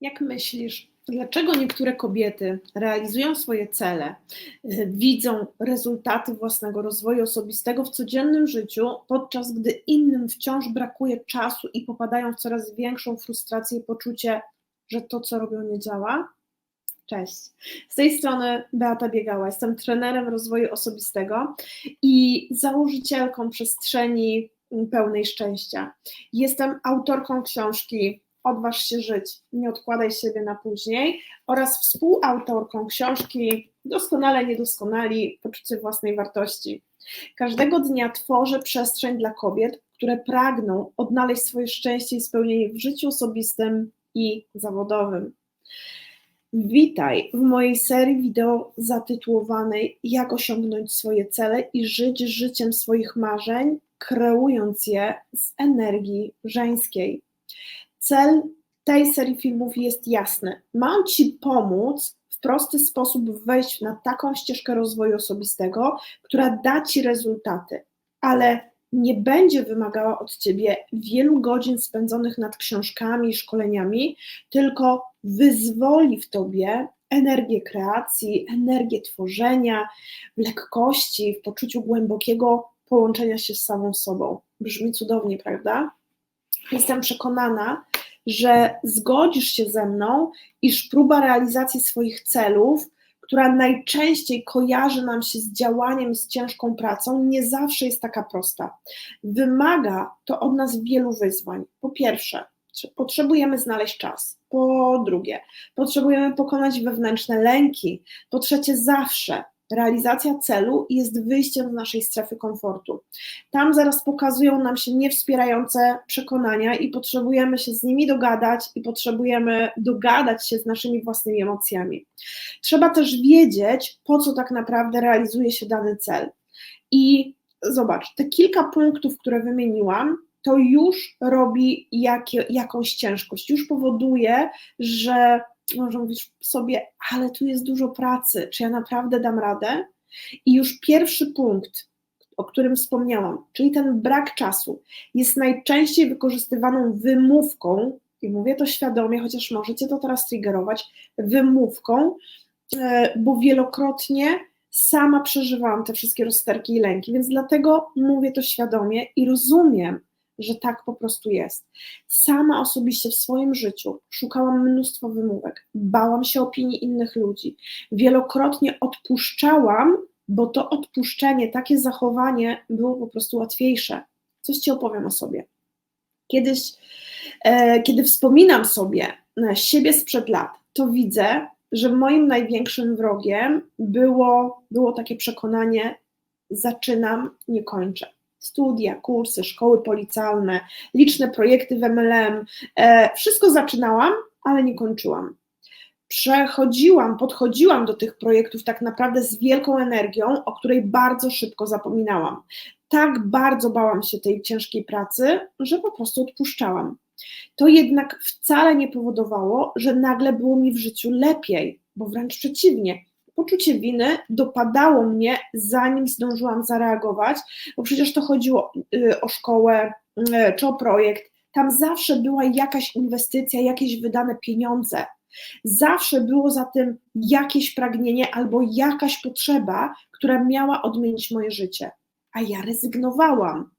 Jak myślisz, dlaczego niektóre kobiety realizują swoje cele, y, widzą rezultaty własnego rozwoju osobistego w codziennym życiu, podczas gdy innym wciąż brakuje czasu i popadają w coraz większą frustrację i poczucie, że to, co robią, nie działa? Cześć. Z tej strony Beata Biegała. Jestem trenerem rozwoju osobistego i założycielką przestrzeni pełnej szczęścia. Jestem autorką książki Odważ się żyć, nie odkładaj siebie na później oraz współautorką książki Doskonale Niedoskonali, poczucie własnej wartości. Każdego dnia tworzę przestrzeń dla kobiet, które pragną odnaleźć swoje szczęście i spełnienie w życiu osobistym i zawodowym. Witaj w mojej serii wideo zatytułowanej Jak osiągnąć swoje cele i żyć życiem swoich marzeń, kreując je z energii żeńskiej. Cel tej serii filmów jest jasny. Mam Ci pomóc w prosty sposób wejść na taką ścieżkę rozwoju osobistego, która da Ci rezultaty, ale nie będzie wymagała od Ciebie wielu godzin spędzonych nad książkami i szkoleniami, tylko wyzwoli w Tobie energię kreacji, energię tworzenia, w lekkości, w poczuciu głębokiego połączenia się z samą sobą. Brzmi cudownie, prawda? Jestem przekonana, że zgodzisz się ze mną, iż próba realizacji swoich celów, która najczęściej kojarzy nam się z działaniem, z ciężką pracą, nie zawsze jest taka prosta. Wymaga to od nas wielu wyzwań. Po pierwsze, potrzebujemy znaleźć czas. Po drugie, potrzebujemy pokonać wewnętrzne lęki. Po trzecie, zawsze Realizacja celu jest wyjściem z naszej strefy komfortu. Tam zaraz pokazują nam się niewspierające przekonania i potrzebujemy się z nimi dogadać i potrzebujemy dogadać się z naszymi własnymi emocjami. Trzeba też wiedzieć, po co tak naprawdę realizuje się dany cel. I zobacz, te kilka punktów, które wymieniłam, to już robi jakie, jakąś ciężkość, już powoduje, że może mówisz sobie, ale tu jest dużo pracy, czy ja naprawdę dam radę? I już pierwszy punkt, o którym wspomniałam, czyli ten brak czasu, jest najczęściej wykorzystywaną wymówką, i mówię to świadomie, chociaż możecie to teraz triggerować, wymówką, e, bo wielokrotnie sama przeżywałam te wszystkie rozterki i lęki, więc dlatego mówię to świadomie i rozumiem, że tak po prostu jest. Sama osobiście w swoim życiu szukałam mnóstwo wymówek, bałam się opinii innych ludzi, wielokrotnie odpuszczałam, bo to odpuszczenie, takie zachowanie było po prostu łatwiejsze. Coś ci opowiem o sobie. Kiedyś, e, kiedy wspominam sobie siebie sprzed lat, to widzę, że moim największym wrogiem było, było takie przekonanie: zaczynam, nie kończę studia, kursy, szkoły policjalne, liczne projekty w MLM. E, wszystko zaczynałam, ale nie kończyłam. Przechodziłam, podchodziłam do tych projektów tak naprawdę z wielką energią, o której bardzo szybko zapominałam. Tak bardzo bałam się tej ciężkiej pracy, że po prostu odpuszczałam. To jednak wcale nie powodowało, że nagle było mi w życiu lepiej, bo wręcz przeciwnie, poczucie winy dopadało mnie, zanim zdążyłam zareagować, bo przecież to chodziło y, o szkołę y, czy o projekt. Tam zawsze była jakaś inwestycja, jakieś wydane pieniądze. Zawsze było za tym jakieś pragnienie albo jakaś potrzeba, która miała odmienić moje życie. A ja rezygnowałam.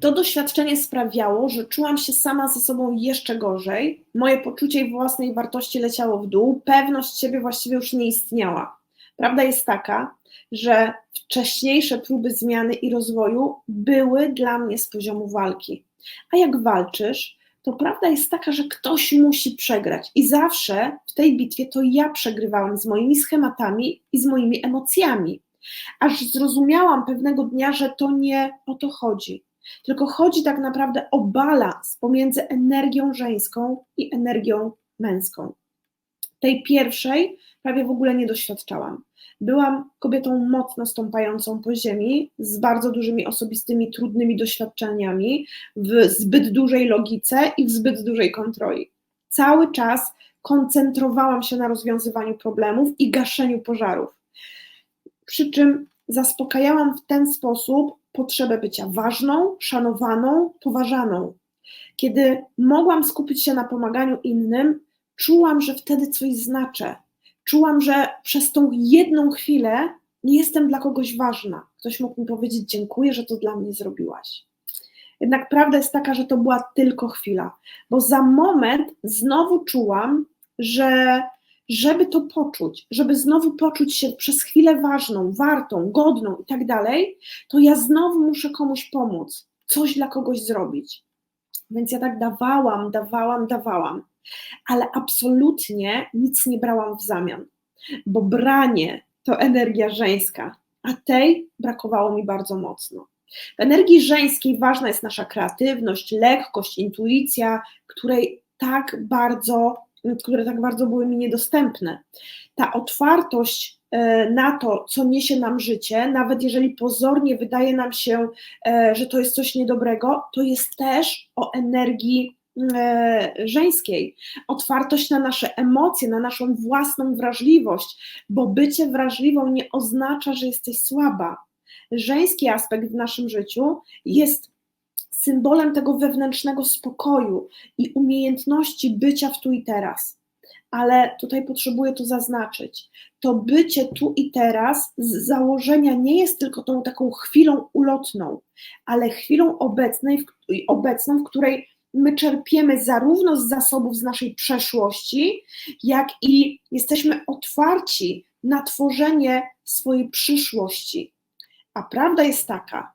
To doświadczenie sprawiało, że czułam się sama ze sobą jeszcze gorzej, moje poczucie własnej wartości leciało w dół, pewność siebie właściwie już nie istniała. Prawda jest taka, że wcześniejsze próby zmiany i rozwoju były dla mnie z poziomu walki. A jak walczysz, to prawda jest taka, że ktoś musi przegrać. I zawsze w tej bitwie to ja przegrywałam z moimi schematami i z moimi emocjami. Aż zrozumiałam pewnego dnia, że to nie o to chodzi. Tylko chodzi tak naprawdę o balans pomiędzy energią żeńską i energią męską. Tej pierwszej prawie w ogóle nie doświadczałam. Byłam kobietą mocno stąpającą po ziemi, z bardzo dużymi osobistymi, trudnymi doświadczeniami, w zbyt dużej logice i w zbyt dużej kontroli. Cały czas koncentrowałam się na rozwiązywaniu problemów i gaszeniu pożarów. Przy czym zaspokajałam w ten sposób potrzebę bycia ważną, szanowaną, poważaną. Kiedy mogłam skupić się na pomaganiu innym, czułam, że wtedy coś znaczę. Czułam, że przez tą jedną chwilę nie jestem dla kogoś ważna. Ktoś mógł mi powiedzieć: Dziękuję, że to dla mnie zrobiłaś. Jednak prawda jest taka, że to była tylko chwila, bo za moment znowu czułam, że żeby to poczuć, żeby znowu poczuć się przez chwilę ważną, wartą, godną i tak dalej, to ja znowu muszę komuś pomóc, coś dla kogoś zrobić. Więc ja tak dawałam, dawałam, dawałam, ale absolutnie nic nie brałam w zamian, bo branie to energia żeńska, a tej brakowało mi bardzo mocno. W energii żeńskiej ważna jest nasza kreatywność, lekkość, intuicja, której tak bardzo, które tak bardzo były mi niedostępne. Ta otwartość e, na to, co niesie nam życie, nawet jeżeli pozornie wydaje nam się, e, że to jest coś niedobrego, to jest też o energii żeńskiej. Otwartość na nasze emocje, na naszą własną wrażliwość, bo bycie wrażliwą nie oznacza, że jesteś słaba żeński aspekt w naszym życiu jest symbolem tego wewnętrznego spokoju i umiejętności bycia w tu i teraz. Ale tutaj potrzebuję to zaznaczyć. To bycie tu i teraz z założenia nie jest tylko tą taką chwilą ulotną, ale chwilą obecnej, obecną, w której my czerpiemy zarówno z zasobów z naszej przeszłości, jak i jesteśmy otwarci na tworzenie swojej przyszłości. A prawda jest taka,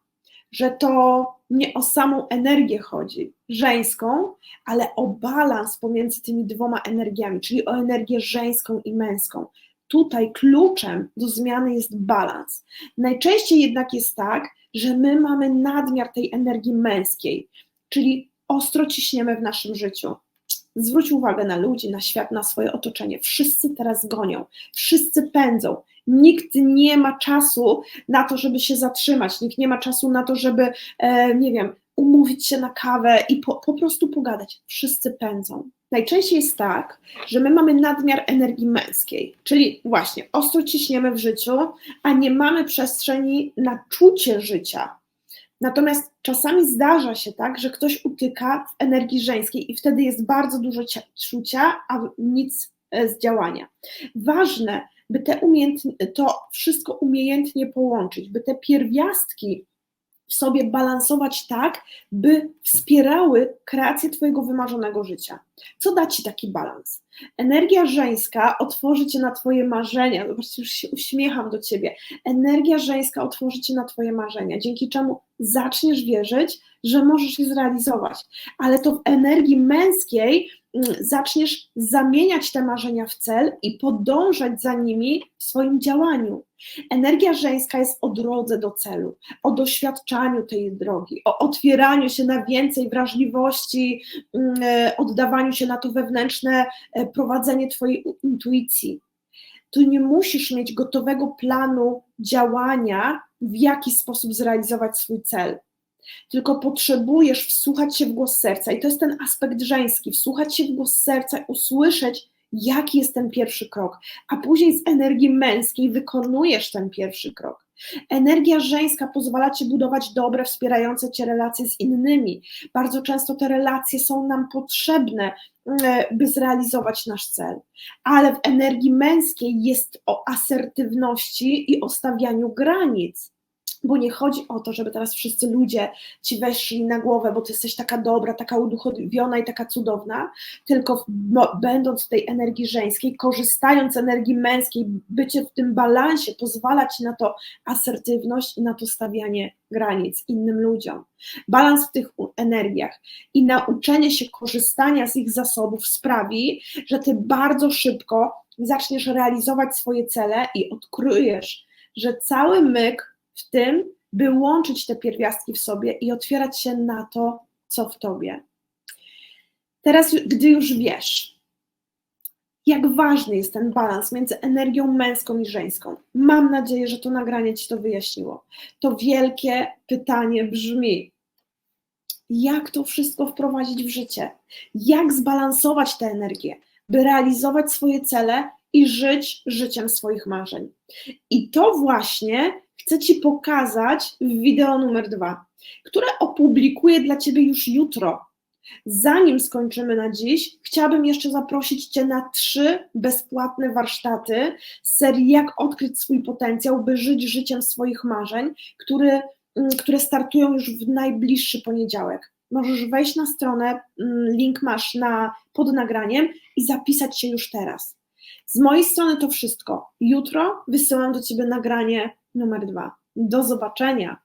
że to nie o samą energię chodzi, żeńską, ale o balans pomiędzy tymi dwoma energiami, czyli o energię żeńską i męską. Tutaj kluczem do zmiany jest balans. Najczęściej jednak jest tak, że my mamy nadmiar tej energii męskiej, czyli ostro ciśniemy w naszym życiu. Zwróć uwagę na ludzi, na świat, na swoje otoczenie. Wszyscy teraz gonią, wszyscy pędzą. Nikt nie ma czasu na to, żeby się zatrzymać, nikt nie ma czasu na to, żeby, e, nie wiem, umówić się na kawę i po, po prostu pogadać. Wszyscy pędzą. Najczęściej jest tak, że my mamy nadmiar energii męskiej, czyli właśnie ostro ciśniemy w życiu, a nie mamy przestrzeni na czucie życia. Natomiast czasami zdarza się tak, że ktoś utyka w energii żeńskiej i wtedy jest bardzo dużo czucia, a nic e, z działania. Ważne, by te umiejętnie, to wszystko umiejętnie połączyć, by te pierwiastki w sobie balansować tak, by wspierały kreację Twojego wymarzonego życia. Co da Ci taki balans? Energia żeńska otworzy Cię na Twoje marzenia. Zobaczcie, już się uśmiecham do Ciebie. Energia żeńska otworzy Cię na Twoje marzenia, dzięki czemu zaczniesz wierzyć, że możesz je zrealizować. Ale to w energii męskiej zaczniesz zamieniać te marzenia w cel i podążać za nimi w swoim działaniu. Energia żeńska jest o drodze do celu, o doświadczaniu tej drogi, o otwieraniu się na więcej wrażliwości, mm, e, oddawaniu się na to wewnętrzne e, prowadzenie Twojej intuicji. Tu nie musisz mieć gotowego planu działania, w jaki sposób zrealizować swój cel. Tylko potrzebujesz wsłuchać się w głos serca, i to jest ten aspekt żeński: wsłuchać się w głos serca, usłyszeć, jaki jest ten pierwszy krok, a później z energii męskiej wykonujesz ten pierwszy krok. Energia żeńska pozwala ci budować dobre, wspierające cię relacje z innymi. Bardzo często te relacje są nam potrzebne, e, by zrealizować nasz cel. Ale w energii męskiej jest o asertywności i o stawianiu granic bo nie chodzi o to, żeby teraz wszyscy ludzie ci weszli na głowę, bo ty jesteś taka dobra, taka uduchowiona i taka cudowna, tylko będąc w tej energii żeńskiej, korzystając z energii męskiej, bycie w tym balansie pozwala ci na to asertywność i na to stawianie granic innym ludziom. Balans w tych energiach i nauczenie się korzystania z ich zasobów sprawi, że ty bardzo szybko zaczniesz realizować swoje cele i odkryjesz, że cały myk w tym, by łączyć te pierwiastki w sobie i otwierać się na to, co w tobie. Teraz, gdy już wiesz, jak ważny jest ten balans między energią męską i żeńską, mam nadzieję, że to nagranie ci to wyjaśniło. To wielkie pytanie brzmi: jak to wszystko wprowadzić w życie? Jak zbalansować tę energię, by realizować swoje cele i żyć życiem swoich marzeń? I to właśnie chcę Ci pokazać w wideo numer dwa, które opublikuję dla Ciebie już jutro. Zanim skończymy na dziś, chciałabym jeszcze zaprosić Cię na trzy bezpłatne warsztaty z serii Jak odkryć swój potencjał, by żyć życiem swoich marzeń, które, mm, które startują już w najbliższy poniedziałek. Możesz wejść na stronę, mm, link masz na, pod nagraniem i zapisać się już teraz. Z mojej strony to wszystko. Jutro wysyłam do Ciebie nagranie numer dwa. Do zobaczenia.